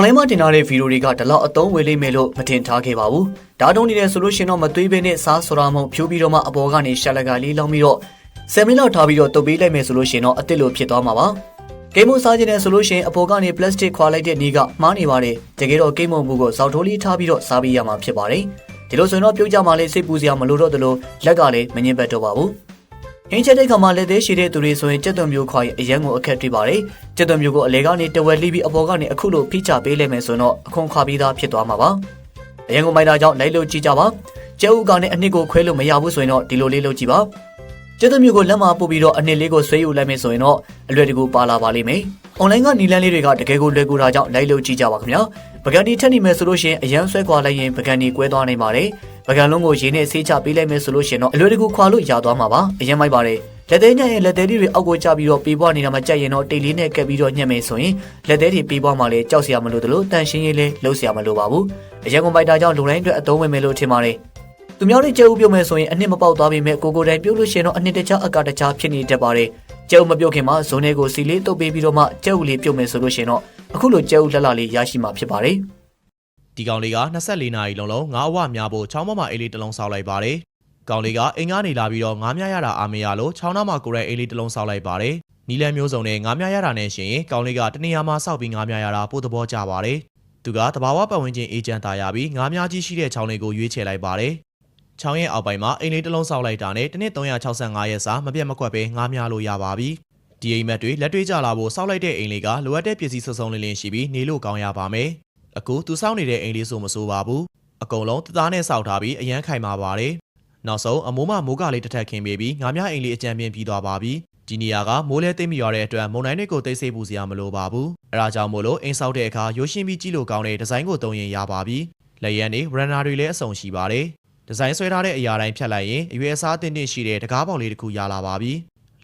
online မှာတင်ထားတဲ့ဗီဒီယိုတွေကဒီလောက်အသုံးဝင်လိမ့်မယ်လို့မတင်ထားခဲ့ပါဘူး။ဒါတုံးနေတယ်ဆိုလို့ရှရင်တော့မသွေးဘဲနဲ့စားဆိုတာမဟုတ်ဖြိုးပြီးတော့မှအပေါ်ကနေရှက်လက်ကလေးလောင်းပြီးတော့10မိနစ်လောက်ထားပြီးတော့တုပ်ပေးလိုက်မယ်ဆိုလို့ရှရင်တော့အစ်စ်လိုဖြစ်သွားမှာပါ။ဂိမ်းမုံစားခြင်းနဲ့ဆိုလို့ရှရင်အပေါ်ကနေပလတ်စတစ်ခွာလိုက်တဲ့နေကမှားနေပါတယ်။တကယ်တော့ဂိမ်းမုံမှုကိုဇောက်ထိုးလေးထားပြီးတော့စားပေးရမှာဖြစ်ပါတယ်။ဒီလိုဆိုရင်တော့ပြုတ်ကြမှာလေးစိတ်ပူစရာမလိုတော့သလိုလက်ကလည်းမငြင်းဘက်တော့ပါဘူး။ ဟင်းချက်တဲ့ခါမှာလက်သေးရှိတဲ့သူတွေဆိုရင်ကြက်သွန်မျိုးခွာရင်အရန်ကိုအခက်တွေ့ပါတယ်။ကြက်သွန်မျိုးကိုအလဲကနေတဝက်လှီးပြီးအပေါ်ကနေအခုလိုဖိချပေးလိုက်မယ်ဆိုတော့အခွန်ခွာပြီးသားဖြစ်သွားမှာပါ။အရန်ကိုမိုက်တာကြောင့်လိုက်လို့ကြည့်ကြပါ။ကျဲဥကနဲ့အနှစ်ကိုခွဲလို့မရဘူးဆိုရင်တော့ဒီလိုလေးလုပ်ကြည့်ပါ။ကျက်သွန်မျိုးကိုလက်မှာပို့ပြီးတော့အနှစ်လေးကိုဆွဲယူလိုက်မယ်ဆိုရင်တော့အလွယ်တကူပါလာပါလိမ့်မယ်။ online ကနီလန်းလေးတွေကတကယ်ကိုလွယ်ကူတာကြောင့်လိုက်လို့ကြည့်ကြပါခင်ဗျာ။ပကံဒီထက်နေမယ်ဆိုလို့ရှိရင်အရန်ဆွဲခွာလိုက်ရင်ပကံဒီကွဲသွားနိုင်ပါတယ်။ ပကံလုံးကိုရေနဲ့ဆေးချပေးလိုက်မယ်ဆိုလို့ရှိရင်တော့အလွယ်တကူခွာလို့ရသွားမှာပါ။အရန်မိုက်ပါတယ်။လက်သေးညံ့ရင်လက်သေးတွေအောက်ကိုကျပြီးတော့ပေးပွားနေတာမှကြက်ရင်တော့တိတ်လေးနဲ့ကပ်ပြီးတော့ညှက်မယ်ဆိုရင်လက်သေးတွေပေးပွားမှလည်းကြောက်စရာမလိုသလိုတန်ရှင်းရေးလည်းလှုပ်စရာမလိုပါဘူးအရက်ကွန်ပိုက်တာကြောင့်လူတိုင်းအတွက်အသုံးဝင်မယ်လို့ထင်ပါတယ်သူများတွေကြဲဥပြုတ်မယ်ဆိုရင်အနှစ်မပေါက်သွားပေမဲ့ကိုကိုတိုင်ပြုတ်လို့ရှိရင်တော့အနှစ်တခြားအကတခြားဖြစ်နေတတ်ပါတယ်ကြဲဥမပြုတ်ခင်မှာဇုံထဲကိုစီလေးတုပ်ပေးပြီးတော့မှကြဲဥလေးပြုတ်မယ်ဆိုလို့ရှိရင်တော့အခုလိုကြဲဥလှလှလေးရရှိမှာဖြစ်ပါတယ် ဒီကောင်လေးက24နာရီလုံးလုံးငါးအဝများဖို့ချောင်းမမအေးလေးတစ်လုံးဆောက်လိုက်ပါတယ်။ကောင်လေးကအိမ်ကနေလာပြီးတော့ငါးမြရတာအာမရလို့ချောင်းနာမှာကိုရဲအေးလေးတစ်လုံးဆောက်လိုက်ပါတယ်။နီလန်မျိုးစုံနဲ့ငါးမြရတာနဲ့ရှင်ရင်ကောင်လေးကတနေရာမှာဆောက်ပြီးငါးမြရတာပို့သဘောကျပါတယ်။သူကတဘာဝပတ်ဝန်းကျင်အေဂျင့်တာရပြီးငါးမြကြီးရှိတဲ့ချောင်းလေးကိုရွေးချယ်လိုက်ပါတယ်။ချောင်းရဲ့အောက်ပိုင်းမှာအိမ်လေးတစ်လုံးဆောက်လိုက်တာနဲ့တစ်နှစ်365ရက်စာမပြတ်မကွက်ပဲငါးမြလို့ရပါပြီ။ဒီအိမ်မက်တွေလက်တွေ့ကြလာဖို့ဆောက်လိုက်တဲ့အိမ်လေးကလိုအပ်တဲ့ပစ္စည်းစုံစုံလင်းလင်းရှိပြီးနေလို့ကောင်းရပါမယ်။ အခုသူစောင့်နေတဲ့အိမ်လေးဆိုမဆိုပါဘူးအကုန်လုံးတသားနဲ့စောက်ထားပြီးအရန်ခိုင်မာပါတယ်နောက်ဆုံးအမိုးမမိုးကလေးတစ်ထပ်ခင်းပေးပြီးငါးမြအိမ်လေးအကြံပြင်းပြီးသွားပါပြီဒီနေရာကမိုးလဲသိမ့်မရတဲ့အတွက်မုံတိုင်းတွေကိုသိသိပူစရာမလိုပါဘူးအဲဒါကြောင့်မို့လို့အိမ်ဆောက်တဲ့အခါရိုးရှင်းပြီးကြည့်လို့ကောင်းတဲ့ဒီဇိုင်းကိုသုံးရင်ရပါပြီလက်ရန်နေ runner တွေလည်းအဆုံရှိပါတယ်ဒီဇိုင်းဆွဲထားတဲ့အရာတိုင်းဖြတ်လိုက်ရင်အရွယ်အစားအသင့်တင့်ရှိတဲ့တကားပေါက်လေးတစ်ခုရလာပါပြီ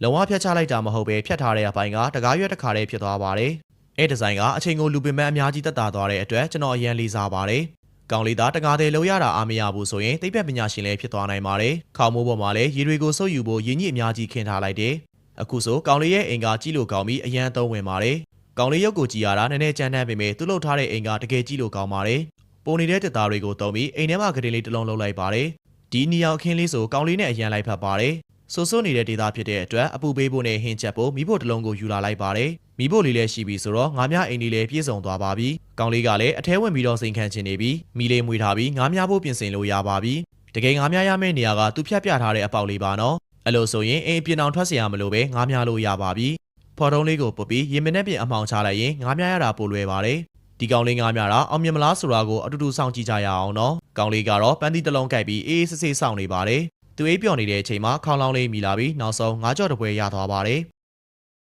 လုံဝဖြတ်ချလိုက်တာမဟုတ်ပဲဖြတ်ထားတဲ့အပိုင်းကတကားရွက်တစ်ခါတည်းဖြစ်သွားပါတယ် အဲဒီဇိုင်းကအချိန်ကိုလူပင်မဲ့အများကြီးတက်တာသွားတဲ့အတွက်ကျွန်တော်အရင်လေးစားပါတယ်။ကောင်လေးသားတကားသေးလုံးရတာအားမရဘူးဆိုရင်တိတ်ပက်ပညာရှင်လည်းဖြစ်သွားနိုင်ပါတယ်။ခေါင်းမိုးပေါ်မှာလည်းရေတွေကိုစုပ်ယူဖို့ရင်းညစ်အများကြီးခင်းထားလိုက်တယ်။အခုဆိုကောင်လေးရဲ့အိမ်ကကြည့်လို့ကောင်းပြီးအရန်သုံးဝင်ပါတယ်။ကောင်လေးရုပ်ကိုကြည့်ရတာနည်းနည်းကြမ်းတမ်းပေမဲ့သူ့လှုပ်ထားတဲ့အိမ်ကတကယ်ကြည့်လို့ကောင်းပါတယ်။ပုံနေတဲ့တက်သားတွေကိုသုံးပြီးအိမ်ထဲမှာကလေးလေးတစ်လုံးလှုပ်လိုက်ပါတယ်။ဒီနီယောင်အခင်းလေးဆိုကောင်လေးနဲ့အရန်လိုက်ဖက်ပါတယ်။ ဆိုးဆိုးနေတဲ့ဒေတာဖြစ်တဲ့အတွက်အပူပေးဖို့နဲ့ဟင်းချက်ဖို့မိဖို့တစ်လုံးကိုယူလာလိုက်ပါတယ်။မိဖို့လေးလည်းရှိပြီဆိုတော့ငါးမြအိမ်လေးလည်းပြည့်စုံသွားပါပြီ။ကောင်လေးကလည်းအထဲဝင်ပြီးတော့စိန်ခံချင်နေပြီ။မိလေးမွေထားပြီးငါးမြဖို့ပြင်ဆင်လို့ရပါပြီ။တကယ်ငါးမြရမယ့်နေရာကသူဖြတ်ပြထားတဲ့အပေါက်လေးပါနော်။အဲ့လိုဆိုရင်အိမ်ပြင်အောင်ထွက်เสียရမလို့ပဲငါးမြလို့ရပါပြီ။ဖော်တုံးလေးကိုပုတ်ပြီးရင်မနဲ့ပြင်အမှောင်ချလိုက်ရင်ငါးမြရတာပိုလွယ်ပါတယ်။ဒီကောင်လေးငါးမြတာအောင်မြင်မလားဆိုတာကိုအတူတူစောင့်ကြည့်ကြရအောင်နော်။ကောင်လေးကတော့ပန်းသီးတစ်လုံးကြိုက်ပြီးအေးအေးဆေးဆေးစောင့်နေပါတယ်။ သူအိပ်ပျော်နေတဲ့အချိန်မှာခေါင်းလောင်းလေးမိလာပြီးနောက်ဆုံးငါးကြော်တပွဲရသွားပါတယ်